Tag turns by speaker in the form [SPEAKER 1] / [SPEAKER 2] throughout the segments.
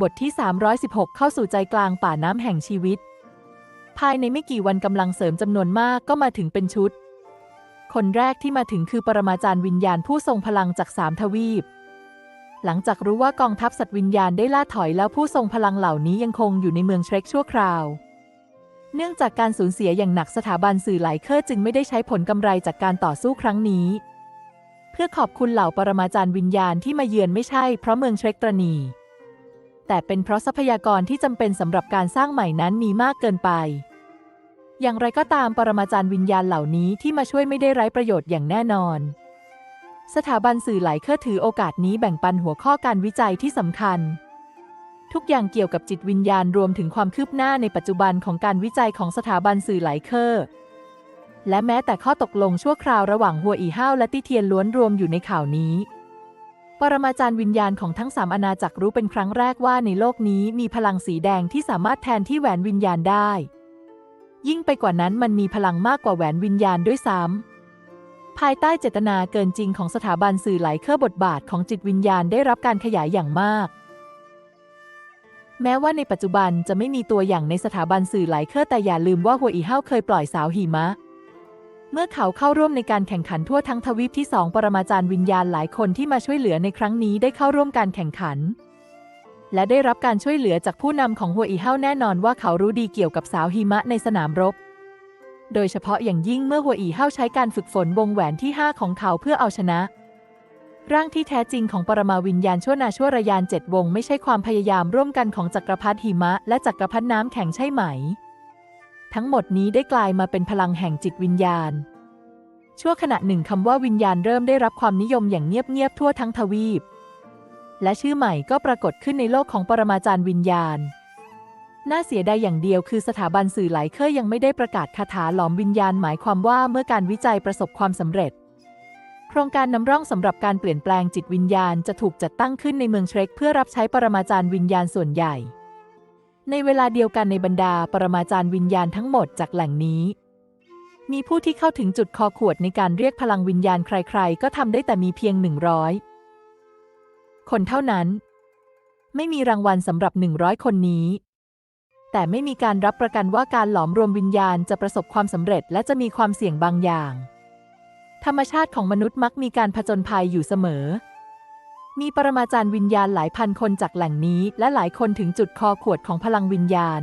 [SPEAKER 1] บทที่ 316 เข้าสู่ใจกลางป่าน้ำแห่งชีวิต ภายในไม่กี่วันกำลังเสริมจำนวนมากก็มาถึงเป็นชุด คนแรกที่มาถึงคือปรมาจารย์วิญญาณผู้ทรงพลังจากสามทวีป หลังจากรู้ว่ากองทัพสัตว์วิญญาณได้ล่าถอยแล้วผู้ทรงพลังเหล่านี้ยังคงอยู่ในเมืองเทรคชั่วคราว เนื่องจากการสูญเสียอย่างหนักสถาบันสื่อหลายเครือจึงไม่ได้ใช้ผลกำไรจากการต่อสู้ครั้งนี้ เพื่อขอบคุณเหล่าปรมาจารย์วิญญาณที่มาเยือนไม่ใช่เพราะเมืองเทรคตรณี แต่เป็นเพราะทรัพยากรที่จำเป็นสำหรับการสร้างใหม่นั้นมีมากเกินไป อย่างไรก็ตามปรมาจารย์วิญญาณเหล่านี้ที่มาช่วยไม่ได้ไร้ประโยชน์อย่างแน่นอน สถาบันสื่อหลายเครือถือโอกาสนี้แบ่งปันหัวข้อการวิจัยที่สำคัญ ทุกอย่างเกี่ยวกับจิตวิญญาณรวมถึงความคืบหน้าในปัจจุบันของการวิจัยของสถาบันสื่อหลายเครือและแม้แต่ข้อตกลงชั่วคราวระหว่างหัวอีห้าวและตี้เทียนล้วนรวมอยู่ในข่าวนี้ ปรมาจารย์วิญญาณของทั้งสามอาณาจักรรู้เป็นครั้งแรกว่าในโลกนี้มีพลังสีแดงที่สามารถแทนที่แหวนวิญญาณได้ ยิ่งไปกว่านั้นมันมีพลังมากกว่าแหวนวิญญาณด้วยซ้ำภายใต้เจตนาเกินจริงของสถาบันสื่อไหลเครือบทบาทของจิตวิญญาณได้รับการขยายอย่างมาก แม้ว่าในปัจจุบันจะไม่มีตัวอย่างในสถาบันสื่อไหลเครือแต่อย่าลืมว่าหัวอีห้าวเคยปล่อยสาวหิมะ เมื่อเขาเข้าร่วมในการแข่งขันทั่วทั้งทวีปที่สองปรมาจารย์วิญญาณหลายคนที่มาช่วยเหลือในครั้งนี้ได้เข้าร่วมการแข่งขัน และได้รับการช่วยเหลือจากผู้นำของหัวอีเฮาแน่นอนว่าเขารู้ดีเกี่ยวกับสาวหิมะในสนามรบ โดยเฉพาะอย่างยิ่งเมื่อหัวอีเฮาใช้การฝึกฝนวงแหวนที่ 5 ของเขาเพื่อเอาชนะ ร่างที่แท้จริงของปรมาวิญญาณชั่วนาชั่วระยานเจ็ดวง ไม่ใช่ความพยายามร่วมกันของจักรพรรดิหิมะและจักรพรรดิน้ำแข็งใช่ไหม ทั้งหมดนี้ได้กลายมาเป็นพลังแห่งจิตวิญญาณ ชั่วขณะหนึ่งคำว่าวิญญาณเริ่มได้รับความนิยมอย่างเงียบๆทั่วทั้งทวีป และชื่อใหม่ก็ปรากฏขึ้นในโลกของปรมาจารย์วิญญาณ น่าเสียดายอย่างเดียวคือสถาบันสื่อหลายเคยยังไม่ได้ประกาศคาถาหลอมวิญญาณหมายความว่าเมื่อการวิจัยประสบความสำเร็จ โครงการนำร่องสำหรับการเปลี่ยนแปลงจิตวิญญาณจะถูกจัดตั้งขึ้นในเมืองเทรคเพื่อรับใช้ปรมาจารย์วิญญาณส่วนใหญ่ ในเวลาเดียวกันในบรรดาปรมาจารย์วิญญาณทั้งหมดจากแหล่งนี้ มีผู้ที่เข้าถึงจุดคอขวดในการเรียกพลังวิญญาณใครๆ ก็ทำได้แต่มีเพียงหนึ่งร้อยคนเท่านั้น ไม่มีรางวัลสำหรับหนึ่งร้อยคนนี้ แต่ไม่มีการรับประกันว่าการหลอมรวมวิญญาณจะประสบความสำเร็จและจะมีความเสี่ยงบางอย่าง ธรรมชาติของมนุษย์มักมีการผจญภัยอยู่เสมอ มีปรมาจารย์วิญญาณหลายพันคนจากแหล่งนี้ และหลายคนถึงจุดคอขวดของพลังวิญญาณ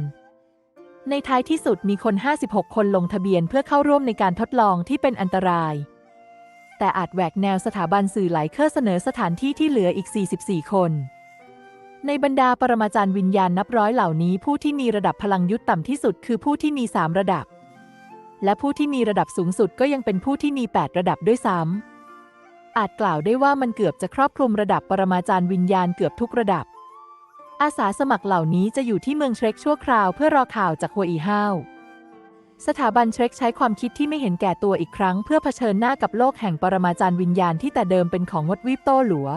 [SPEAKER 1] ในท้ายที่สุดมีคน 56 คนลงทะเบียนเพื่อเข้าร่วมในการทดลองที่เป็นอันตราย แต่อาจแหวกแนวสถาบันสื่อหลายเครือเสนอสถานที่ที่เหลืออีก 44 คน ในบรรดาปรมาจารย์วิญญาณนับร้อยเหล่านี้ ผู้ที่มีระดับพลังยุทธต่ำที่สุดคือผู้ที่มี 3 ระดับ และผู้ที่มีระดับสูงสุดก็ยังเป็นผู้ที่มี 8 ระดับด้วยซ้ำ อาจกล่าวได้ว่ามันเกือบจะครอบคลุมระดับปรมาจารย์วิญญาณเกือบทุกระดับ อาสาสมัครเหล่านี้จะอยู่ที่เมืองเทรคชั่วคราวเพื่อรอข่าวจากหัวอีห้าวสถาบันเทรคใช้ความคิดที่ไม่เห็นแก่ตัวอีกครั้ง เพื่อเผชิญหน้ากับโลกแห่งปรมาจารย์วิญญาณที่แต่เดิมเป็นของงดวิบโต้หลัว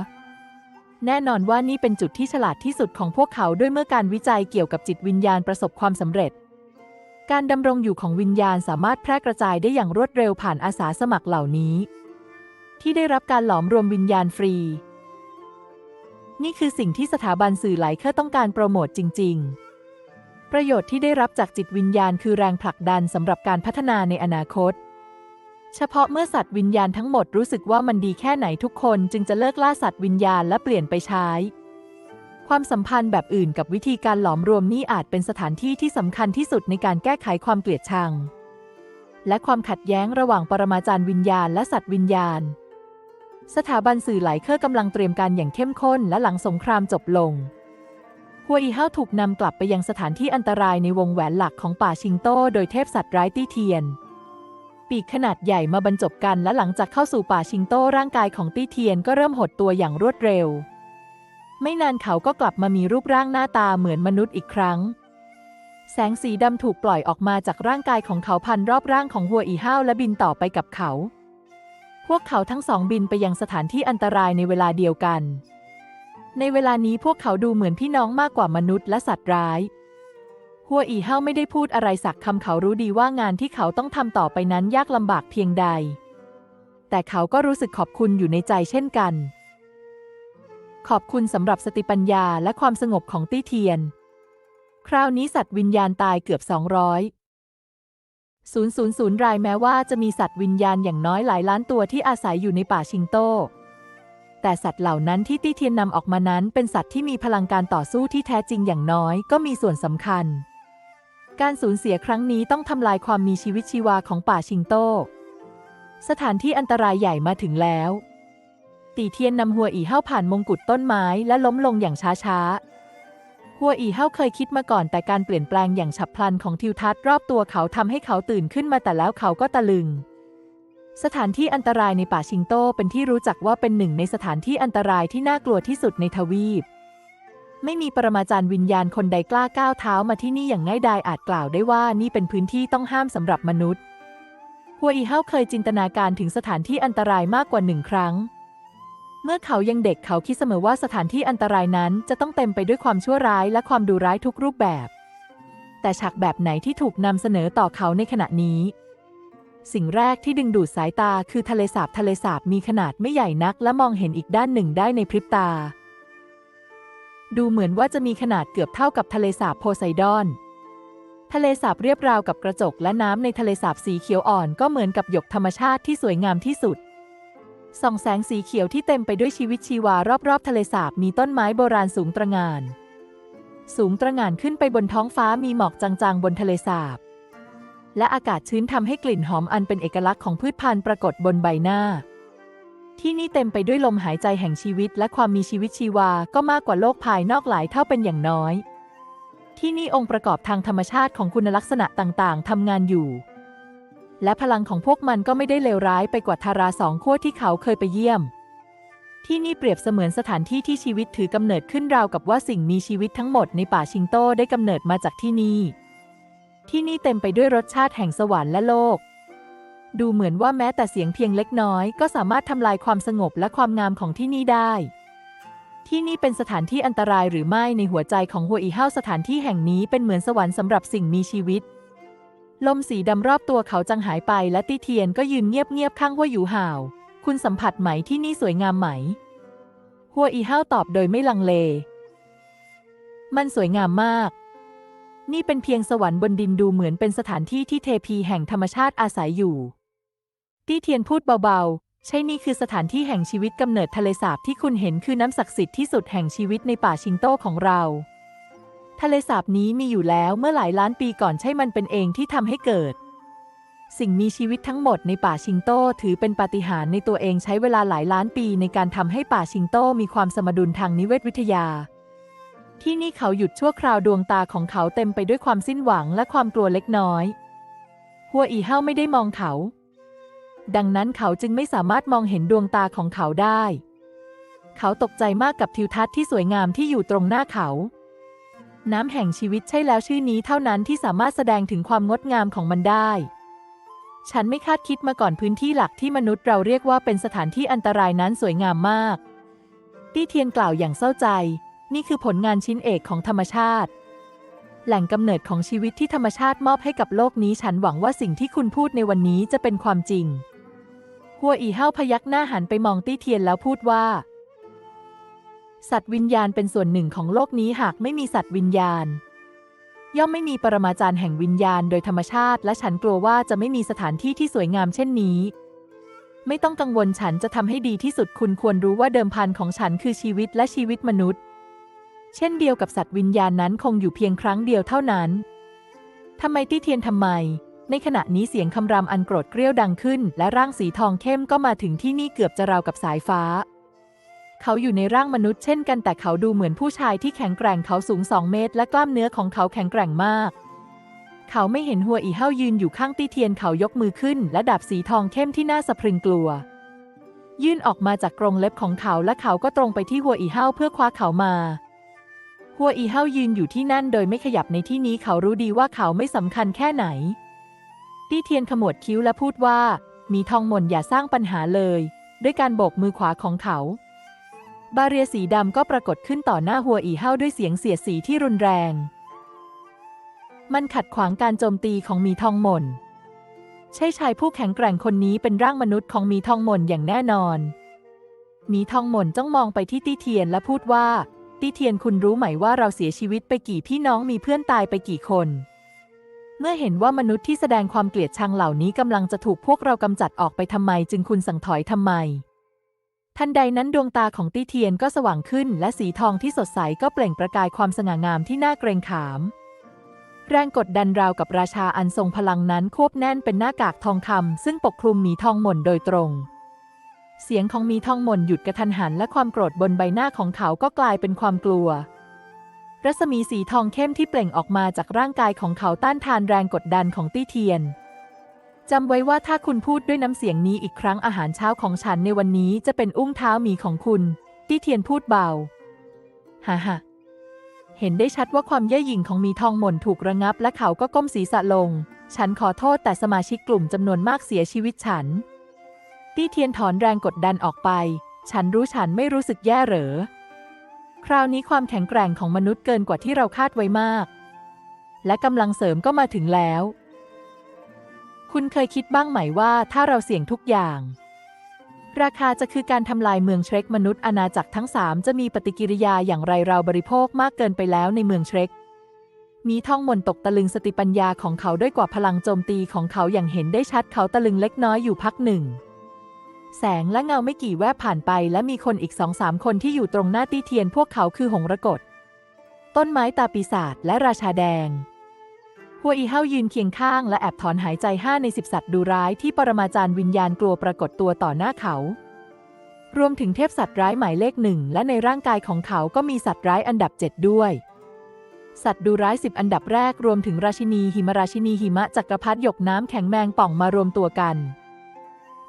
[SPEAKER 1] แน่นอนว่านี่เป็นจุดที่ฉลาดที่สุดของพวกเขาด้วยเมื่อการวิจัยเกี่ยวกับจิตวิญญาณประสบความสำเร็จ การดำรงอยู่ของวิญญาณสามารถแพร่กระจายได้อย่างรวดเร็วผ่านอาสาสมัครเหล่านี้ ที่ได้รับการหลอมรวมวิญญาณฟรี นี่คือสิ่งที่สถาบันสื่อหลายเครือต้องการโปรโมทจริง ๆ ประโยชน์ที่ได้รับจากจิตวิญญาณคือแรงผลักดันสำหรับการพัฒนาในอนาคต เฉพาะเมื่อสัตว์วิญญาณทั้งหมดรู้สึกว่ามันดีแค่ไหนทุกคนจึงจะเลิกล่าสัตว์วิญญาณและเปลี่ยนไปใช้ ความสัมพันธ์แบบอื่นกับวิธีการหลอมรวมนี่อาจเป็นสถานที่ที่สำคัญที่สุดในการแก้ไขความเกลียดชังและความขัดแย้งระหว่างปรมาจารย์วิญญาณและสัตว์วิญญาณ สถาบันสื่อหลายเครือกำลังเตรียมการอย่างเข้มข้นและหลังสงครามจบลง หัวอีเฮาถูกนำกลับไปยังสถานที่อันตรายในวงแหวนหลักของป่าชิงโต้โดยเทพสัตว์ร้ายตี้เทียน ปีกขนาดใหญ่มาบรรจบกันและหลังจากเข้าสู่ป่าชิงโต้ร่างกายของตี้เทียนก็เริ่มหดตัวอย่างรวดเร็ว ไม่นานเขาก็กลับมามีรูปร่างหน้าตาเหมือนมนุษย์อีกครั้ง แสงสีดำถูกปล่อยออกมาจากร่างกายของเขาพันรอบร่างของหัวอีห้าวและบินต่อไปกับเขา พวกเขาทั้งสองบินไปยังสถานที่อันตรายในเวลาเดียวกัน ในเวลานี้พวกเขาดูเหมือนพี่น้องมากกว่ามนุษย์และสัตว์ร้าย หัวอีเฮาไม่ได้พูดอะไรสักคำเขารู้ดีว่างานที่เขาต้องทำต่อไปนั้นยากลำบากเพียงใด แต่เขาก็รู้สึกขอบคุณอยู่ในใจเช่นกัน ขอบคุณสำหรับสติปัญญาและความสงบของตี้เทียน คราวนี้สัตว์วิญญาณตายเกือบ 200 000 รายแม้ว่าจะมีสัตว์วิญญาณอย่างน้อยหลายล้านตัวที่อาศัยอยู่ในป่าชิงโต้แต่สัตว์เหล่านั้นที่ตี้เทียนนำออกมานั้น เป็นสัตว์ที่มีพลังการต่อสู้ที่แท้จริงอย่างน้อยก็มีส่วนสำคัญ การสูญเสียครั้งนี้ต้องทำลายความมีชีวิตชีวาของป่าชิงโต้สถานที่อันตรายใหญ่มาถึงแล้ว ตีเทียนนำหัวอีเฮ้าผ่านมงกุฎต้นไม้และล้มลงอย่างช้าๆ หัวอีเฮาเคยคิดมาก่อนแต่การเปลี่ยนแปลงอย่างฉับพลันของทิวทัศน์รอบตัวเขาทำให้เขาตื่นขึ้นมาแต่แล้วเขาก็ตะลึง สถานที่อันตรายในป่าชิงโตเป็นที่รู้จักว่าเป็นหนึ่งในสถานที่อันตรายที่น่ากลัวที่สุดในทวีป ไม่มีปรมาจารย์วิญญาณคนใดกล้าก้าวเท้ามาที่นี่อย่างง่ายดายอาจกล่าวได้ว่านี่เป็นพื้นที่ต้องห้ามสำหรับมนุษย์หัวอีเฮาเคยจินตนาการถึงสถานที่อันตรายมากกว่าหนึ่งครั้ง เมื่อเขายังเด็กเขาคิดเสมอว่าสถานที่อันตรายนั้นจะต้องเต็มไปด้วยความชั่วร้ายและความดุร้ายทุกรูปแบบ แต่ฉากแบบไหนที่ถูกนำเสนอต่อเขาในขณะนี้ สิ่งแรกที่ดึงดูดสายตาคือทะเลสาบทะเลสาบมีขนาดไม่ใหญ่นัก และมองเห็นอีกด้านหนึ่งได้ในพริบตา ดูเหมือนว่าจะมีขนาดเกือบเท่ากับทะเลสาบโพไซดอน ทะเลสาบเรียบราวกับกระจกและน้ำในทะเลสาบสีเขียวอ่อนก็เหมือนกับหยกธรรมชาติที่สวยงามที่สุด ส่องแสงสีเขียวที่เต็มไปด้วยชีวิตชีวารอบๆ ทะเลสาบมีต้นไม้โบราณสูงตระหง่าน สูงตระหง่านขึ้นไปบนท้องฟ้ามีหมอกจางๆ บนทะเลสาบ และอากาศชื้นทำให้กลิ่นหอมอันเป็นเอกลักษณ์ของพืชพันธุ์ปรากฏบนใบหน้า ที่นี่เต็มไปด้วยลมหายใจแห่งชีวิตและความมีชีวิตชีวาก็มากกว่าโลกภายนอกหลายเท่าเป็นอย่างน้อย ที่นี่องค์ประกอบทางธรรมชาติของคุณลักษณะต่างๆทำงานอยู่ และพลังของพวกมันก็ไม่ได้เลวร้ายไปกว่าทาราสองขั้วที่เขาเคยไปเยี่ยม ที่นี่เปรียบเสมือนสถานที่ที่ชีวิตถือกำเนิดขึ้นราวกับว่าสิ่งมีชีวิตทั้งหมดในป่าชิงโต้ได้กำเนิดมาจากที่นี่ ที่นี่เต็มไปด้วยรสชาติแห่งสวรรค์และโลก ดูเหมือนว่าแม้แต่เสียงเพียงเล็กน้อย ก็สามารถทำลายความสงบและความงามของที่นี่ได้ที่นี่เป็นสถานที่อันตรายหรือไม่ในหัวใจของหัวอีเฮาสถานที่แห่งนี้เป็นเหมือนสวรรค์สำหรับสิ่งมีชีวิต ลมสีดำรอบตัวเขาจังหายไปและตี้เทียนก็ยืนเงียบๆข้างหัวอยู่ห่าว คุณสัมผัสไหมที่นี่สวยงามไหม หัวอีเฮ้าตอบโดยไม่ลังเล มันสวยงามมาก นี่เป็นเพียงสวรรค์บนดินดูเหมือนเป็นสถานที่ที่เทพีแห่งธรรมชาติอาศัยอยู่ ตี้เทียนพูดเบาๆ ใช่นี่คือสถานที่แห่งชีวิตกำเนิดทะเลสาบที่คุณเห็นคือน้ำศักดิ์สิทธิ์ที่สุดแห่งชีวิตในป่าชิงโต้ของเรา ทะเลสาบนี้มีอยู่แล้วเมื่อหลายล้านปีก่อนใช่มันเป็นเองที่ทำให้เกิด สิ่งมีชีวิตทั้งหมดในป่าชิงโต้ถือเป็นปาฏิหาริย์ในตัวเองใช้เวลาหลายล้านปีในการทำให้ป่าชิงโต้มีความสมดุลทางนิเวศวิทยา ที่นี่เขาหยุดชั่วคราวดวงตาของเขาเต็มไปด้วยความสิ้นหวังและความกลัวเล็กน้อยหัวอีเฮาไม่ได้มองเขา ดังนั้นเขาจึงไม่สามารถมองเห็นดวงตาของเขาได้ เขาตกใจมากกับทิวทัศน์ที่สวยงามที่อยู่ตรงหน้าเขา น้ำแห่งชีวิตใช่แล้วชื่อนี้เท่านั้นที่สามารถแสดงถึงความงดงามของมันได้ ฉันไม่คาดคิดมาก่อนพื้นที่หลักที่มนุษย์เราเรียกว่าเป็นสถานที่อันตรายนั้นสวยงามมาก ตี้เทียนกล่าวอย่างเศร้าใจ นี่คือผลงานชิ้นเอกของธรรมชาติ แหล่งกำเนิดของชีวิตที่ธรรมชาติมอบให้กับโลกนี้ฉันหวังว่าสิ่งที่คุณพูดในวันนี้จะเป็นความจริง หัวอีเฮ้าพยักหน้าหันไปมองตี้เทียนแล้วพูดว่า สัตว์วิญญาณเป็นส่วนหนึ่งของโลกนี้หากไม่มีสัตว์วิญญาณ ย่อมไม่มีปรมาจารย์แห่งวิญญาณโดยธรรมชาติ และฉันกลัวว่าจะไม่มีสถานที่ที่สวยงามเช่นนี้ ไม่ต้องกังวลฉันจะทำให้ดีที่สุดคุณควรรู้ว่าเดิมพันของฉันคือชีวิตและชีวิตมนุษย์ เช่นเดียวกับสัตว์วิญญาณนั้นคงอยู่เพียงครั้งเดียวเท่านั้นทำไมตี้เทียนทำไม ในขณะนี้เสียงคำรามอันโกรธเกรี้ยวดังขึ้น และร่างสีทองเข้มก็มาถึงที่นี่เกือบจะราวกับสายฟ้า เขาอยู่ในร่างมนุษย์เช่นกันแต่เขาดูเหมือนผู้ชายที่แข็งแกร่งเขาสูงสองเมตร และกล้ามเนื้อของเขาแข็งแกร่งมาก เขาไม่เห็นหัวอีเฮายืนอยู่ข้างตี้เทียนเขายกมือขึ้น และดาบสีทองเข้มที่น่าสะพรึงกลัว ยื่นออกมาจากกรงเล็บของเขาและเขาก็ตรงไปที่หัวอีเฮาเพื่อคว้าเขามาหัวอีเฮายืนอยู่ที่นั่นโดยไม่ขยับในที่นี้เขารู้ดีว่าเขาไม่สำคัญแค่ไหน ตี้เทียนขมวดคิ้วและพูดว่า มีทองหม่นอย่าสร้างปัญหาเลย ด้วยการโบกมือขวาของเขา บาเรียสีดำก็ปรากฏขึ้นต่อหน้าหัวอีเฮาด้วยเสียงเสียดสีที่รุนแรง มันขัดขวางการโจมตีของมีทองหม่นใช่ชายผู้แข็งแกร่งคนนี้เป็นร่างมนุษย์ของมีทองหม่นอย่างแน่นอน มีทองหม่นจ้องมองไปที่ตี้เทียนและพูดว่า ตี้เทียนคุณรู้ไหมว่าเราเสียชีวิตไปกี่พี่น้องมีเพื่อนตายไปกี่คน เมื่อเห็นว่ามนุษย์ที่แสดงความเกลียดชังเหล่านี้กำลังจะถูกพวกเรากำจัดออกไปทำไม จึงคุณสั่งถอยทำไม ทันใดนั้นดวงตาของตี้เทียนก็สว่างขึ้น และสีทองที่สดใสก็เปล่งประกายความสง่างามที่น่าเกรงขาม แรงกดดันราวกับราชาอันทรงพลังนั้นควบแน่นเป็นหน้ากากทองคำซึ่งปกคลุมหมีทองหม่นโดยตรง เสียงของหมีทองหม่นหยุดกระทันหันและความโกรธบนใบหน้าของเขาก็กลายเป็นความกลัว รัศมีสีทองเข้มที่เปล่งออกมาจากร่างกายของเขาต้านทานแรงกดดันของตี้เทียน จำไว้ว่าถ้าคุณพูดด้วยน้ำเสียงนี้อีกครั้งอาหารเช้าของฉันในวันนี้จะเป็นอุ้งเท้าหมีของคุณตี้เทียนพูดเบาฮ่าฮ่าเห็นได้ชัดว่าความเย่อหยิ่งของมีทองหม่นถูกระงับ และเขาก็ก้มศีรษะลง ฉันขอโทษแต่สมาชิกกลุ่มจำนวนมากเสียชีวิตฉัน ตี้เทียนถอนแรงกดดันออกไป ฉันรู้ฉันไม่รู้สึกแย่เหรอ คราวนี้ความแข็งแกร่งของมนุษย์เกินกว่าที่เราคาดไว้มาก และกำลังเสริมก็มาถึงแล้ว คุณเคยคิดบ้างไหมว่าถ้าเราเสี่ยงทุกอย่าง ราคาจะคือการทำลายเมืองเชร็กมนุษย์อาณาจักรทั้งสามจะมีปฏิกิริยาอย่างไรเราบริโภคมากเกินไปแล้วในเมืองเชร็กมีท่องมนตกตะลึงสติปัญญาของเขาด้วยกว่าพลังโจมตีของเขาอย่างเห็นได้ชัดเขาตะลึงเล็กน้อยอยู่พักหนึ่ง แสงและเงาไม่กี่แวบผ่านไปและมีคนอีกสองสามคนที่อยู่ตรงหน้าตีเทียนพวกเขาคือหงระกฏต้นไม้ตาปีศาจและราชาแดง หัวอีเฮายืนเคียงข้างและแอบถอนหายใจห้าในสิบสัตว์ดูร้ายที่ปรมาจารย์วิญญาณกลัวปรากฏตัวต่อหน้าเขา รวมถึงเทพสัตว์ร้ายหมายเลขหนึ่งและในร่างกายของเขาก็มีสัตว์ร้ายอันดับเจ็ดด้วย สัตว์ดูร้ายสิบอันดับแรกรวมถึงราชินีหิมราชินีหิมะจักรพรรดิหยกน้ำแข็งแมงป่องมารวมตัวกัน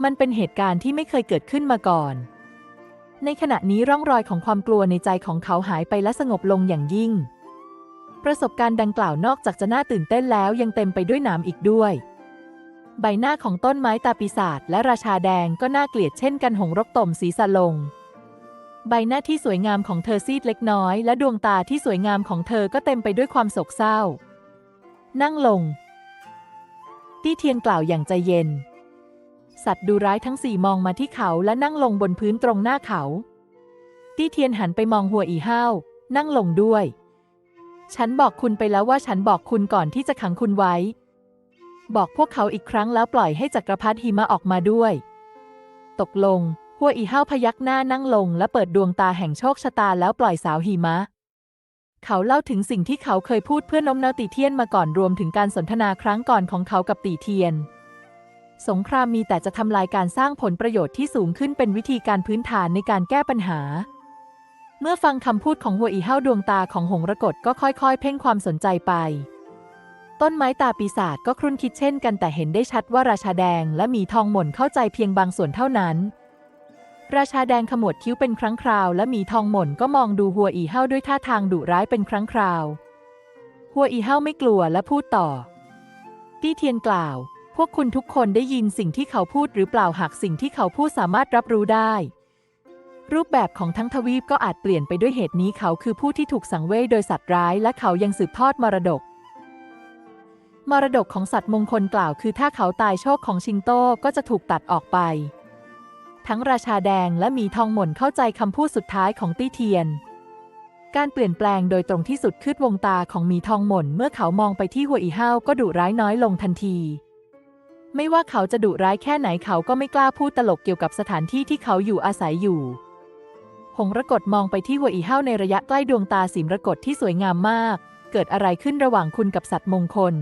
[SPEAKER 1] มันเป็นเหตุการณ์ที่ไม่เคยเกิดขึ้นมาก่อน ในขณะนี้ร่องรอยของความกลัวในใจของเขาหายไปและสงบลงอย่างยิ่ง ประสบการณ์ดังกล่าวนอกจากจะน่าตื่นเต้นแล้วยังเต็มไปด้วยหนามอีกด้วย ใบหน้าของต้นไม้ตาปีศาจและราชาแดงก็น่าเกลียดเช่นกันหงรกต่มศีรษะลง ใบหน้าที่สวยงามของเธอซีดเล็กน้อย และดวงตาที่สวยงามของเธอก็เต็มไปด้วยความโศกเศร้า นั่งลง ตี้เทียนกล่าวอย่างใจเย็น สัตว์ดูร้ายทั้งสี่มองมาที่เขาและนั่งลงบนพื้นตรงหน้าเขา ตี้เทียนหันไปมองหัวอีห้าวนั่งลงด้วย ฉันบอกคุณไปแล้วว่าฉันบอกคุณก่อนที่จะขังคุณไว้ บอกพวกเขาอีกครั้งแล้วปล่อยให้จักรพรรดิหิมะออกมาด้วย ตกลง หัวอีห้าวพยักหน้านั่งลงและเปิดดวงตาแห่งโชคชะตาแล้วปล่อยสาวหิมะ เขาเล่าถึงสิ่งที่เขาเคยพูดเพื่อน้มน้าวตีเทียนมาก่อนรวมถึงการสนทนาครั้งก่อนของเขากับตีเทียน สงครามมีแต่จะทำลายการสร้างผลประโยชน์ที่สูงขึ้นเป็นวิธีการพื้นฐานในการแก้ปัญหา เมื่อฟังคำพูดของหัวอีเห้าดวงตาของหงระกฏก็ค่อยๆ เพ่งความสนใจไป ต้นไม้ตาปีศาจก็ครุ่นคิดเช่นกันแต่เห็นได้ชัดว่าราชาแดงและมีทองหม่นเข้าใจเพียงบางส่วนเท่านั้น ราชาแดงขมวดคิ้วเป็นครั้งคราว และมีทองหม่นก็มองดูหัวอีเห้าด้วยท่าทางดุร้ายเป็นครั้งคราว หัวอีเห้าไม่กลัวและพูดต่อตี้เทียนกล่าว พวกคุณทุกคนได้ยินสิ่งที่เขาพูดหรือเปล่าหากสิ่งที่เขาพูดสามารถรับรู้ได้ รูปแบบของทั้งทวีปก็อาจเปลี่ยนไปด้วยเหตุนี้เขาคือผู้ที่ถูกสังเวยโดยสัตว์ร้าย และเขายังสืบทอดมรดก มรดกของสัตว์มงคลกล่าวคือถ้าเขาตายโชคของชิงโต้ก็จะถูกตัดออกไป ทั้งราชาแดงและมีทองหม่นเข้าใจคำพูดสุดท้ายของตี้เทียน การเปลี่ยนแปลงโดยตรงที่สุดขึ้นวงตาของมีทองหม่นเมื่อเขามองไปที่หัวอีห้าวก็ดุร้ายน้อยลงทันทีไม่ว่าเขาจะดุร้ายแค่ไหนเขาก็ไม่กล้าพูดตลกเกี่ยวกับสถานที่ที่เขาอยู่อาศัยอยู่ งระกฏมองไปที่หัวอีเห้าในระยะใกล้ดวงตาสีมรกตที่สวยงามมาก เกิดอะไรขึ้นระหว่างคุณกับสัตว์มงคล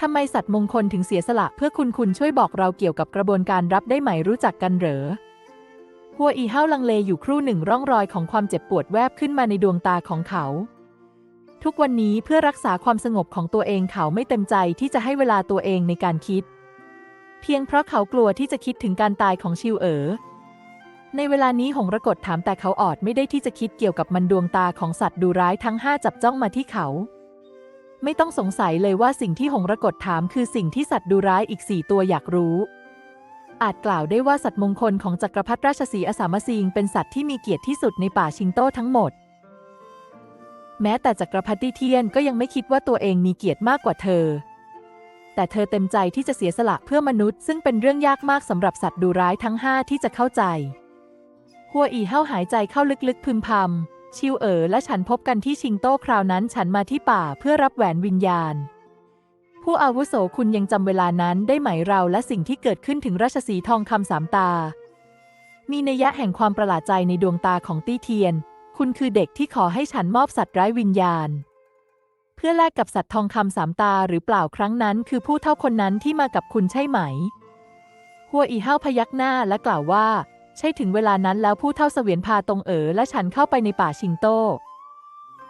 [SPEAKER 1] ทำไมสัตว์มงคลถึงเสียสละเพื่อคุณคุณช่วยบอกเราเกี่ยวกับกระบวนการรับได้ไหมรู้จักกันเหรอหัวอีเห้าลังเลอยู่ครู่หนึ่งร่องรอยของความเจ็บปวดแวบขึ้นมาในดวงตาของเขา ทุกวันนี้เพื่อรักษาความสงบของตัวเองเขาไม่เต็มใจที่จะให้เวลาตัวเองในการคิด เพียงเพราะเขากลัวที่จะคิดถึงการตายของชิวเอ๋อ ในเวลานี้หงระกฏถามแต่เขาออดไม่ได้ที่จะคิดเกี่ยวกับมันดวงตาของสัตว์ดูร้ายทั้งห้าจับจ้องมาที่เขา ไม่ต้องสงสัยเลยว่าสิ่งที่หงระกฏถามคือสิ่งที่สัตว์ดูร้ายอีกสี่ตัวอยากรู้ อาจกล่าวได้ว่าสัตว์มงคลของจักรพรรดิราชสีอสามซิงเป็นสัตว์ที่มีเกียรติที่สุดในป่าชิงโต้ทั้งหมด แม้แต่จักรพรรดิเทียนก็ยังไม่คิดว่าตัวเองมีเกียรติมากกว่าเธอ แต่เธอเต็มใจที่จะเสียสละเพื่อมนุษย์ ซึ่งเป็นเรื่องยากมากสำหรับสัตว์ดูร้ายทั้งห้าที่จะเข้าใจ หัวอีเฮาหายใจเข้าลึกๆพึมพำ ชิวเอ๋อและฉันพบกันที่ชิงโต้คราวนั้นฉันมาที่ป่าเพื่อรับแหวนวิญญาณ ผู้อาวุโสคุณยังจำเวลานั้นได้ไหมเราและสิ่งที่เกิดขึ้นถึงราชสีทองคำสามตา มีนัยยะแห่งความประหลาดใจในดวงตาของตี้เทียน คุณคือเด็กที่ขอให้ฉันมอบสัตว์ไร้วิญญาณเพื่อแลกกับสัตว์ทองคำสามตาหรือเปล่าครั้งนั้น คือผู้เท่าคนนั้นที่มากับคุณใช่ไหม หัวอีเฮาพยักหน้าและกล่าวว่า ใช่ถึงเวลานั้นแล้วผู้เท่าเสวียนพาตรงเอ๋อและฉันเข้าไปในป่าชิงโต้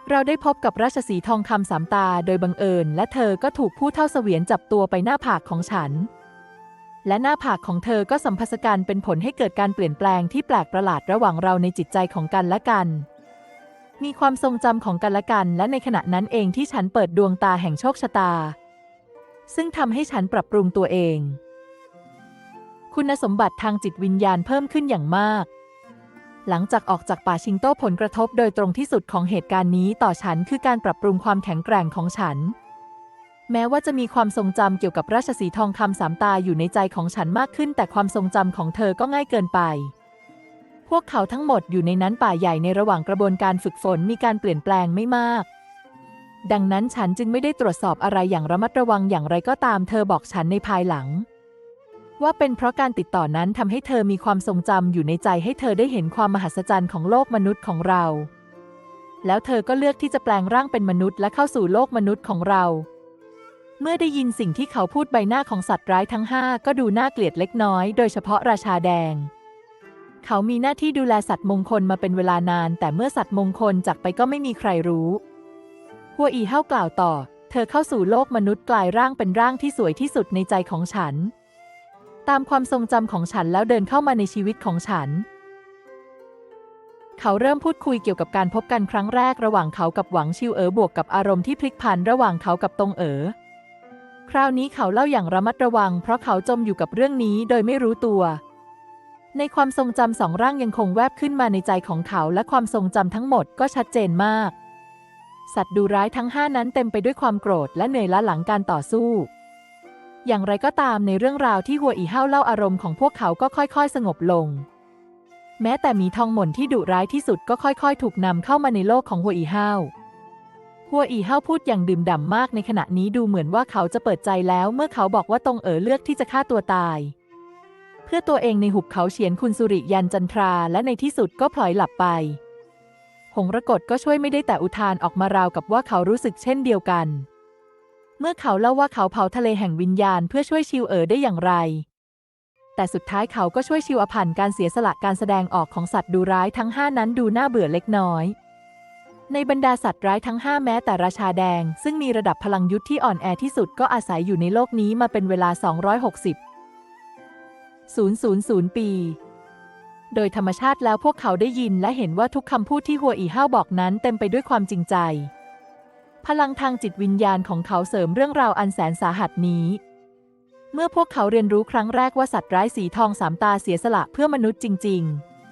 [SPEAKER 1] เราได้พบกับราชสีทองคำสามตาโดยบังเอิญ และเธอก็ถูกผู้เท่าเสวียนจับตัวไปหน้าผากของฉัน และหน้าผากของเธอก็สัมพัสการเป็นผลให้เกิดการเปลี่ยนแปลงที่แปลกประหลาดระหว่างเราในจิตใจของกันและกัน มีความทรงจำของกันและกัน และในขณะนั้นเองที่ฉันเปิดดวงตาแห่งโชคชะตา ซึ่งทำให้ฉันปรับปรุงตัวเอง คุณสมบัติทางจิตวิญญาณเพิ่มขึ้นอย่างมาก หลังจากออกจากป่าชิงโต้ผลกระทบโดยตรงที่สุดของเหตุการณ์นี้ต่อฉันคือการปรับปรุงความแข็งแกร่งของฉัน แม้ว่าจะมีความทรงจำเกี่ยวกับราชสีทองคำสามตาอยู่ในใจของฉันมากขึ้น แต่ความทรงจำของเธอก็ง่ายเกินไป พวกเขาทั้งหมดอยู่ในนั้นป่าใหญ่ในระหว่างกระบวนการฝึกฝนมีการเปลี่ยนแปลงไม่มากดังนั้นฉันจึงไม่ได้ตรวจสอบอะไรอย่างระมัดระวังอย่างไรก็ตามเธอบอกฉันในภายหลัง ว่าเป็นเพราะการติดต่อนั้นทำให้เธอมีความทรงจำอยู่ในใจให้เธอได้เห็นความมหัศจรรย์ของโลกมนุษย์ของเรา แล้วเธอก็เลือกที่จะแปลงร่างเป็นมนุษย์และเข้าสู่โลกมนุษย์ของเรา เมื่อได้ยินสิ่งที่เขาพูดใบหน้าของสัตว์ร้ายทั้งห้าก็ดูน่าเกลียดเล็กน้อย โดยเฉพาะราชาแดง เขามีหน้าที่ดูแลสัตว์มงคลมาเป็นเวลานาน แต่เมื่อสัตว์มงคลจากไปก็ไม่มีใครรู้หัวอีเฮ้ากล่าวต่อ เธอเข้าสู่โลกมนุษย์กลายร่างเป็นร่างที่สวยที่สุดในใจของฉัน ตามความทรงจำของฉันแล้วเดินเข้ามาในชีวิตของฉัน เขาเริ่มพูดคุยเกี่ยวกับการพบกันครั้งแรกระหว่างเขากับหวังชิวเอ๋อบวกกับอารมณ์ที่พลิกผันระหว่างเขากับตงเอ๋อคราวนี้เขาเล่าอย่างระมัดระวัง เพราะเขาจมอยู่กับเรื่องนี้โดยไม่รู้ตัว ในความทรงจำสองร่างยังคงแวบขึ้นมาในใจของเขาและความทรงจำทั้งหมดก็ชัดเจนมาก สัตว์ดูร้ายทั้งห้านั้นเต็มไปด้วยความโกรธและเหนื่อยล้าหลังการต่อสู้ อย่างไรก็ตามในเรื่องราวที่หัวอีเฮ้าเล่าอารมณ์ของพวกเขาก็ค่อยๆ สงบลง แม้แต่หมีทองหม่นที่ดุร้ายที่สุดก็ค่อยๆ ถูกนำเข้ามาในโลกของหัวอีเฮ้าหัวอีเฮ้าพูดอย่างดื่มด่ำมากในขณะนี้ดูเหมือนว่าเขาจะเปิดใจแล้วเมื่อเขาบอกว่าตงเอ๋อเลือกที่จะฆ่าตัวตาย เพื่อตัวเองในหุบเขาเฉียนคุณสุริยันจันทราและในที่สุดก็พลอยหลับไปหงระกดก็ช่วยไม่ได้แต่อุทานออกมาราวกับว่าเขารู้สึกเช่นเดียวกัน เมื่อเขาเล่าว่าเขาเผาทะเลแห่งวิญญาณเพื่อช่วยชิวเอ๋อได้อย่างไร แต่สุดท้ายเขาก็ช่วยชิวอภันการเสียสละการแสดงออกของสัตว์ดูร้ายทั้งห้านั้นดูน่าเบื่อเล็กน้อย ในบรรดาสัตว์ร้ายทั้งห้าแม้แต่ราชาแดง ซึ่งมีระดับพลังยุทธที่อ่อนแอที่สุดก็อาศัยอยู่ในโลกนี้มาเป็นเวลา 260 000 ปี โดยธรรมชาติแล้วพวกเขาได้ยินและเห็นว่าทุกคำพูดที่หัวอีห้าวบอกนั้นเต็มไปด้วยความจริงใจ พลังทางจิตวิญญาณของเขาเสริมเรื่องราวอันแสนสาหัสนี้ เมื่อพวกเขาเรียนรู้ครั้งแรกว่าสัตว์ร้ายสีทองสามตาเสียสละเพื่อมนุษย์จริง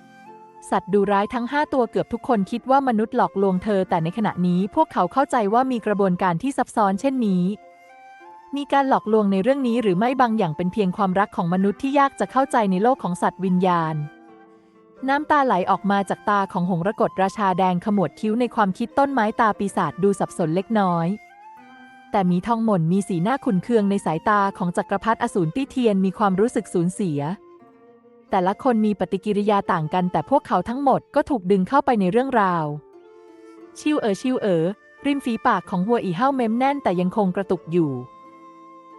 [SPEAKER 1] ๆ สัตว์ดูร้ายทั้งห้าตัวเกือบทุกคนคิดว่ามนุษย์หลอกลวงเธอ แต่ในขณะนี้พวกเขาเข้าใจว่ามีกระบวนการที่ซับซ้อนเช่นนี้ มีการหลอกลวงในเรื่องนี้หรือไม่บางอย่างเป็นเพียงความรักของมนุษย์ที่ยากจะเข้าใจในโลกของสัตว์วิญญาณ น้ำตาไหลออกมาจากตาของหงระกดราชาแดงขมวดคิ้วในความคิดต้นไม้ตาปีศาจดูสับสนเล็กน้อย แต่มีทองหม่นมีสีหน้าขุนเคืองในสายตาของจักรพรรดิอสูรตี้เทียนมีความรู้สึกสูญเสีย แต่ละคนมีปฏิกิริยาต่างกันแต่พวกเขาทั้งหมดก็ถูกดึงเข้าไปในเรื่องราว ชิวเอ๋อชิวเอ๋อริมฝีปากของหัวอีเห้าเม้มแน่นแต่ยังคงกระตุกอยู่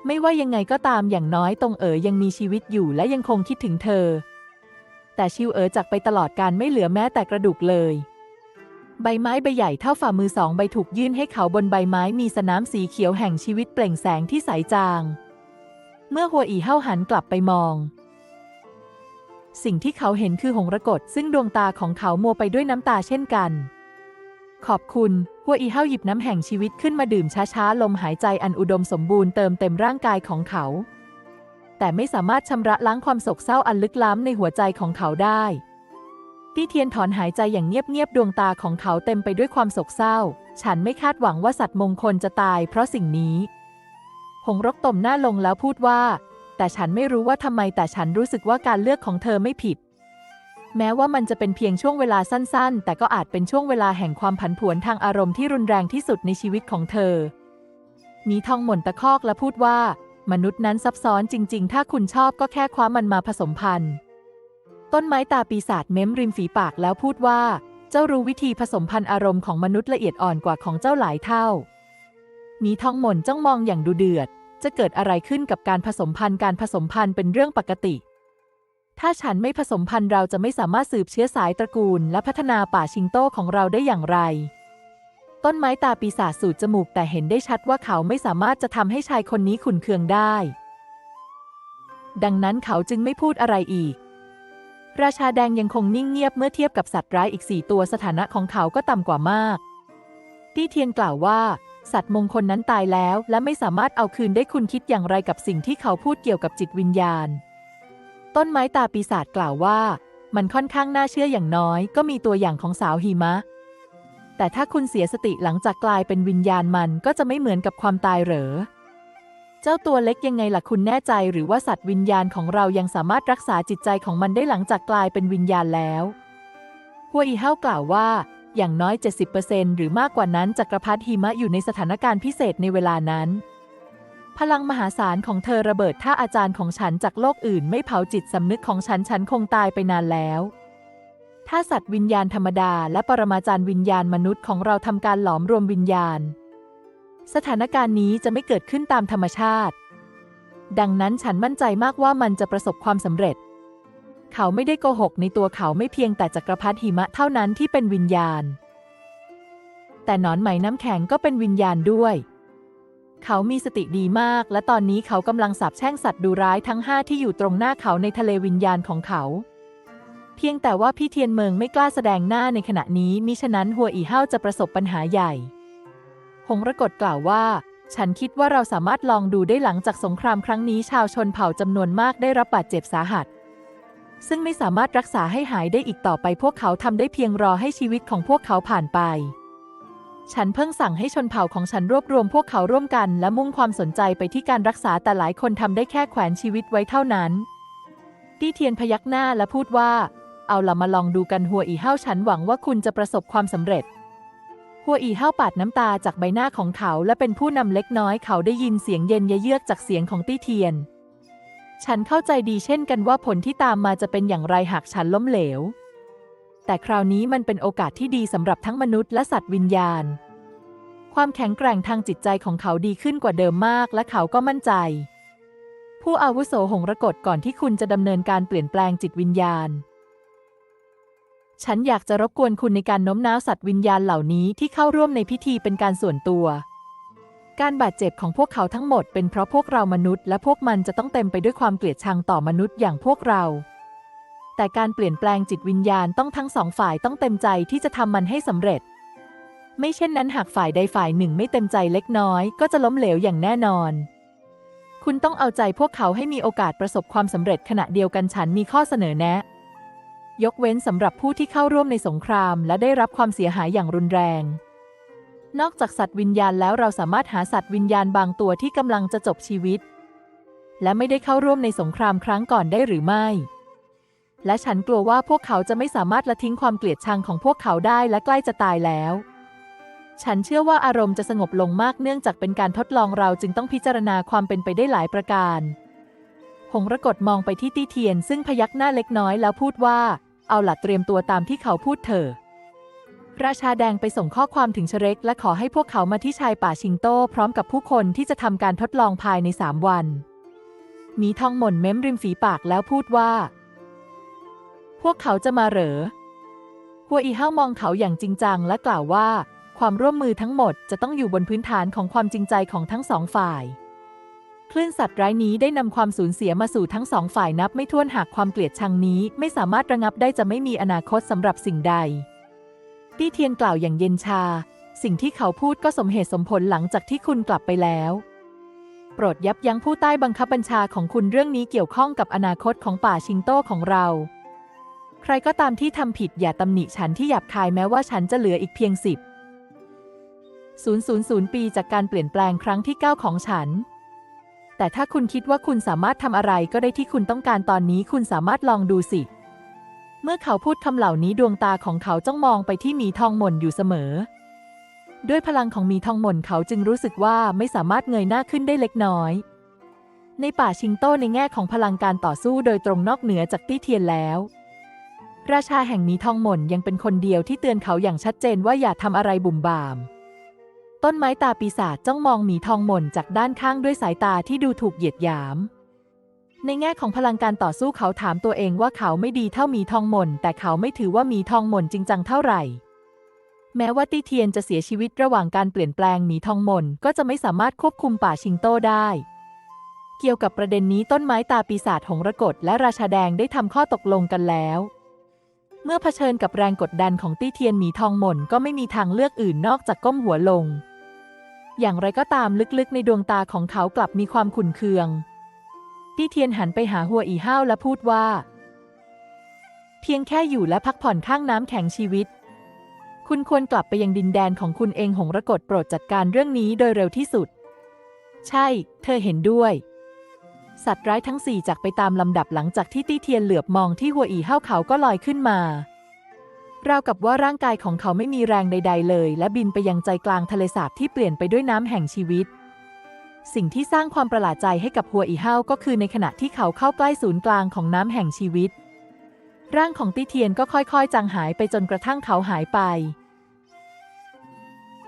[SPEAKER 1] ไม่ว่ายังไงก็ตามอย่างน้อยตรงเอ๋อยังมีชีวิตอยู่และยังคงคิดถึงเธอ แต่ชิวเอ๋อจากไปตลอดการไม่เหลือแม้แต่กระดูกเลย ใบไม้ใบใหญ่เท่าฝ่ามือสองใบถูกยื่นให้เขาบนใบไม้มีสนามสีเขียวแห่งชีวิตเปล่งแสงที่ใสจาง เมื่อหัวอีเห้าหันกลับไปมอง สิ่งที่เขาเห็นคือหงระกดซึ่งดวงตาของเขามัวไปด้วยน้ำตาเช่นกัน ขอบคุณหัวอีเห้าหยิบน้ำแห่งชีวิตขึ้นมาดื่มช้าๆลมหายใจอันอุดมสมบูรณ์เติมเต็มร่างกายของเขา แต่ไม่สามารถชำระล้างความโศกเศร้าอันลึกล้ำในหัวใจของเขาได้ตี้เทียนถอนหายใจอย่างเงียบๆ ดวงตาของเขาเต็มไปด้วยความโศกเศร้า ฉันไม่คาดหวังว่าสัตว์มงคลจะตายเพราะสิ่งนี้ หงรกตมหน้าลงแล้วพูดว่า แต่ฉันไม่รู้ว่าทำไมแต่ฉันรู้สึกว่าการเลือกของเธอไม่ผิด แม้ว่ามันจะเป็นเพียงช่วงเวลาสั้นๆ แต่ก็อาจเป็นช่วงเวลาแห่งความผันผวนทางอารมณ์ที่รุนแรงที่สุดในชีวิตของเธอ มีทองหม่นตะคอกและพูดว่า มนุษย์นั้นซับซ้อนจริง ๆ ถ้าคุณชอบก็แค่คว้ามันมาผสมพันธุ์ ต้นไม้ตาปีศาจเม้มริมฝีปากแล้วพูดว่า เจ้ารู้วิธีผสมพันธุ์อารมณ์ของมนุษย์ละเอียดอ่อนกว่าของเจ้าหลายเท่า มีท้องหม่นจ้องมองอย่างดูเดือด จะเกิดอะไรขึ้นกับการผสมพันธุ์การผสมพันธุ์เป็นเรื่องปกติ ถ้าฉันไม่ผสมพันธุ์เราจะไม่สามารถสืบเชื้อสายตระกูล และพัฒนาป่าชิงโต้ของเราได้อย่างไร ต้นไม้ตาปีศาจสูดจมูกแต่เห็นได้ชัดว่าเขาไม่สามารถจะทำให้ชายคนนี้ขุนเคืองได้ ดังนั้นเขาจึงไม่พูดอะไรอีก ราชาแดงยังคงนิ่งเงียบเมื่อเทียบกับสัตว์ร้ายอีกสี่ตัวสถานะของเขาก็ต่ำกว่ามากตี้เทียนกล่าวว่า สัตว์มงคลนั้นตายแล้ว และไม่สามารถเอาคืนได้คุณคิดอย่างไรกับสิ่งที่เขาพูดเกี่ยวกับจิตวิญญาณ ต้นไม้ตาปีศาจกล่าวว่า มันค่อนข้างน่าเชื่ออย่างน้อย ก็มีตัวอย่างของสาวหิมะ แต่ถ้าคุณเสียสติหลังจากกลายเป็นวิญญาณมันก็จะไม่เหมือนกับความตายเหรอ เจ้าตัวเล็กยังไงล่ะคุณแน่ใจหรือว่าสัตว์วิญญาณของเรายังสามารถรักษาจิตใจของมันได้หลังจากกลายเป็นวิญญาณแล้วฮัวอีเฮากล่าวว่า อย่างน้อย 70%หรือมากกว่านั้นจักรพรรดิหิมะอยู่ในสถานการณ์พิเศษในเวลานั้น พลังมหาศาลของเธอระเบิดถ้าอาจารย์ของฉันจากโลกอื่น ไม่เผาจิตสำนึกของฉันฉันคงตายไปนานแล้ว ถ้าสัตว์วิญญาณธรรมดาและปรมาจารย์วิญญาณมนุษย์ของเราทำการหลอมรวมวิญญาณ สถานการณ์นี้จะไม่เกิดขึ้นตามธรรมชาติ ดังนั้นฉันมั่นใจมากว่ามันจะประสบความสำเร็จ เขาไม่ได้โกหกในตัวเขาไม่เพียงแต่จักรพรรดิหิมะเท่านั้นที่เป็นวิญญาณ แต่หนอนไหมน้ำแข็งก็เป็นวิญญาณด้วย เขามีสติดีมาก และตอนนี้เขากำลังสาบแช่งสัตว์ดูร้ายทั้งห้าที่อยู่ตรงหน้าเขาในทะเลวิญญาณของเขา เพียงแต่ว่าพี่เทียนเมืองไม่กล้าแสดงหน้าในขณะนี้มิฉะนั้นหัวอีเฮาจะประสบปัญหาใหญ่หงระกฎกล่าวว่า ฉันคิดว่าเราสามารถลองดูได้หลังจากสงครามครั้งนี้ชาวชนเผ่าจำนวนมากได้รับบาดเจ็บสาหัส ซึ่งไม่สามารถรักษาให้หายได้อีกต่อไปพวกเขาทำได้เพียงรอให้ชีวิตของพวกเขาผ่านไป ฉันเพิ่งสั่งให้ชนเผ่าของฉันรวบรวมพวกเขาร่วมกันและมุ่งความสนใจไปที่การรักษาแต่หลายคนทำได้แค่แขวนชีวิตไว้เท่านั้นตี้เทียนพยักหน้าและพูดว่า เอาละมาลองดูกันหัวอีเฮ้าฉันหวังว่าคุณจะประสบความสำเร็จ หัวอีเฮ้าปาดน้ำตาจากใบหน้าของเขาและเป็นผู้นำเล็กน้อยเขาได้ยินเสียงเย็นเยือกจากเสียงของตี้เทียน ฉันเข้าใจดีเช่นกันว่าผลที่ตามมาจะเป็นอย่างไรหากฉันล้มเหลว แต่คราวนี้มันเป็นโอกาสที่ดีสำหรับทั้งมนุษย์และสัตว์วิญญาณ ความแข็งแกร่งทางจิตใจของเขาดีขึ้นกว่าเดิมมาก และเขาก็มั่นใจ ผู้อาวุโสหงระกฎก่อนที่คุณจะดำเนินการเปลี่ยนแปลงจิตวิญญาณ ฉันอยากจะรบกวนคุณในการโน้มน้าวสัตว์วิญญาณเหล่านี้ที่เข้าร่วมในพิธีเป็นการส่วนตัว การบาดเจ็บของพวกเขาทั้งหมดเป็นเพราะพวกเรามนุษย์และพวกมันจะต้องเต็มไปด้วยความเกลียดชังต่อมนุษย์อย่างพวกเรา แต่การเปลี่ยนแปลงจิตวิญญาณต้องทั้งสองฝ่ายต้องเต็มใจที่จะทำมันให้สำเร็จ ไม่เช่นนั้นหากฝ่ายใดฝ่ายหนึ่งไม่เต็มใจเล็กน้อย ก็จะล้มเหลวอย่างแน่นอน คุณต้องเอาใจพวกเขาให้มีโอกาสประสบความสำเร็จขณะเดียวกันฉันมีข้อเสนอแนะ ยกเว้นสำหรับผู้ที่เข้าร่วมในสงครามและได้รับความเสียหายอย่างรุนแรง นอกจากสัตว์วิญญาณแล้วเราสามารถหาสัตว์วิญญาณบางตัวที่กำลังจะจบชีวิต และไม่ได้เข้าร่วมในสงครามครั้งก่อนได้หรือไม่ และฉันกลัวว่าพวกเขาจะไม่สามารถละทิ้งความเกลียดชังของพวกเขาได้และใกล้จะตายแล้วฉันเชื่อว่าอารมณ์จะสงบลงมากเนื่องจากเป็นการทดลองเราจึงต้องพิจารณาความเป็นไปได้หลายประการ หงระกฎมองไปที่ตี้เทียนซึ่งพยักหน้าเล็กน้อยแล้วพูดว่า เอาหลัดเตรียมตัวตามที่เขาพูดเถอะราชาแดงไปส่งข้อความถึงเชเร็ก และขอให้พวกเขามาที่ชายป่าชิงโต้พร้อมกับผู้คนที่จะทำการทดลองภายในสามวัน มีทองหม่นเม้มริมฝีปากแล้วพูดว่า พวกเขาจะมาเหรอหัวอีเฮ้ามองเขาอย่างจริงจังและกล่าวว่า ความร่วมมือทั้งหมดจะต้องอยู่บนพื้นฐานของความจริงใจของทั้งสองฝ่าย คลื่นสัตว์ร้ายนี้ได้นำความสูญเสียมาสู่ทั้งสองฝ่ายนับไม่ถ้วนหากความเกลียดชังนี้ ไม่สามารถระงับได้จะไม่มีอนาคตสำหรับสิ่งใดตี้เทียนกล่าวอย่างเย็นชา สิ่งที่เขาพูดก็สมเหตุสมผลหลังจากที่คุณกลับไปแล้ว โปรดยับยั้งผู้ใต้บังคับบัญชาของคุณเรื่องนี้เกี่ยวข้องกับอนาคตของป่าชิงโต้ของเรา ใครก็ตามที่ทำผิดอย่าตำหนิฉันที่หยาบคายแม้ว่าฉันจะเหลืออีกเพียงสิบ000 ปีจากการเปลี่ยนแปลงครั้งที่ 9 ของฉัน แต่ถ้าคุณคิดว่าคุณสามารถทำอะไรก็ได้ที่คุณต้องการตอนนี้คุณสามารถลองดูสิ เมื่อเขาพูดคำเหล่านี้ดวงตาของเขาจ้องมองไปที่หมีทองหม่นอยู่เสมอ ด้วยพลังของหมีทองหม่นเขาจึงรู้สึกว่าไม่สามารถเงยหน้าขึ้นได้เล็กน้อย ในป่าชิงโต้ในแง่ของพลังการต่อสู้โดยตรงนอกเหนือจากตี้เทียนแล้ว ราชาแห่งหมีทองหม่นยังเป็นคนเดียวที่เตือนเขาอย่างชัดเจนว่าอย่าทำอะไรบุ่มบาม ต้นไม้ตาปีศาจจ้องมองหมีทองหม่นจากด้านข้างด้วยสายตาที่ดูถูกเหยียดหยาม ในแง่ของพลังการต่อสู้เขาถามตัวเองว่าเขาไม่ดีเท่าหมีทองหม่นแต่เขาไม่ถือว่าหมีทองหม่นจริงจังเท่าไหร่ แม้ว่าตี้เทียนจะเสียชีวิตระหว่างการเปลี่ยนแปลงหมีทองหม่นก็จะไม่สามารถควบคุมป่าชิงโต้ได้ เกี่ยวกับประเด็นนี้ต้นไม้ตาปีศาจหงระกฏและราชาแดงได้ทำข้อตกลงกันแล้วเมื่อเผชิญกับแรงกดดันของตี้เทียนหมีทองหม่นก็ไม่มีทางเลือกอื่นนอกจากก้มหัวลง อย่างไรก็ตามลึกๆ ในดวงตาของเขากลับมีความขุ่นเคือง ตี้เทียนหันไปหาหัวอีห้าวและพูดว่า เพียงแค่อยู่และพักผ่อนข้างน้ำแข็งชีวิต คุณควรกลับไปยังดินแดนของคุณเองหงระกฏโปรดจัดการเรื่องนี้โดยเร็วที่สุด ใช่ เธอเห็นด้วย สัตว์ร้ายทั้งสี่จากไปตามลำดับหลังจากที่ตี้เทียนเหลือบมองที่หัวอีห้าวเขาก็ลอยขึ้นมา ราวกับว่าร่างกายของเขาไม่มีแรงใด ๆ เลย และบินไปยังใจกลางทะเลสาบที่เปลี่ยนไปด้วยน้ำแห่งชีวิต สิ่งที่สร้างความประหลาดใจให้กับหัวอีห้าวก็คือในขณะที่เขาเข้าใกล้ศูนย์กลางของน้ำแห่งชีวิต ร่างของตี้เทียนก็ค่อยๆ จางหายไปจนกระทั่งเขาหายไป